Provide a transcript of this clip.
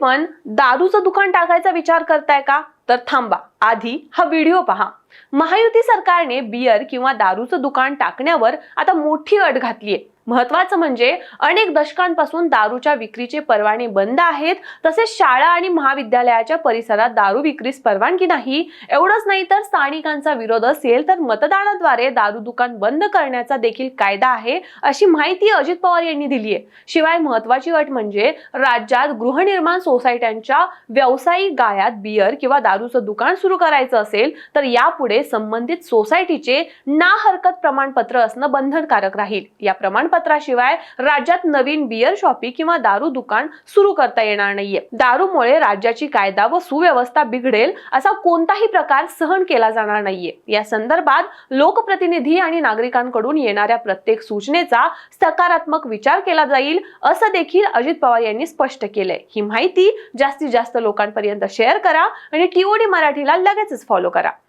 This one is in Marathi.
पण दारूचं दुकान टाकायचा विचार करताय का? तर थांबा. आधी हा व्हिडिओ पहा. महायुती सरकारने बियर किंवा दारूचं दुकान टाकण्यावर आता मोठी अट घातलीय. महत्वाचं म्हणजे अनेक दशकांपासून दारूच्या विक्रीचे परवाने बंद आहेत. तसेच शाळा आणि महाविद्यालयाच्या परिसरात दारू विक्रीस परवानगी नाही. एवढंच नाही तर स्थानिकांचा विरोध असेल तर मतदानाद्वारे दारू दुकान बंद करण्याचा देखील कायदा आहे अशी माहिती अजित पवार यांनी दिली आहे शिवाय महत्वाची अट म्हणजे राज्यात गृहनिर्माण सोसायट्यांच्या व्यावसायिक गाळ्यात बियर किंवा दारूचं दुकान सुरू करायचं असेल तर यापुढे संबंधित सोसायटीचे ना हरकत प्रमाणपत्र असणं बंधनकारक राहील. या प्रमाणपत्र प्रमाणपत्राशिवाय राज्यात नवीन बियर शॉपी किंवा दारू दुकान सुरू करता येणार नाहीये. दारूमुळे राज्याची कायदा व सुव्यवस्था बिघडेल असा कोणताही प्रकार सहन केला जाणार नाहीये. या संदर्भात लोकप्रतिनिधी आणि नागरिकांकडून येणाऱ्या प्रत्येक सूचनेचा सकारात्मक विचार केला जाईल असं देखील अजित पवार यांनी स्पष्ट केलंय. ही माहिती जास्तीत जास्त लोकांपर्यंत शेअर करा आणि टीओडी मराठीला लगेचच फॉलो करा.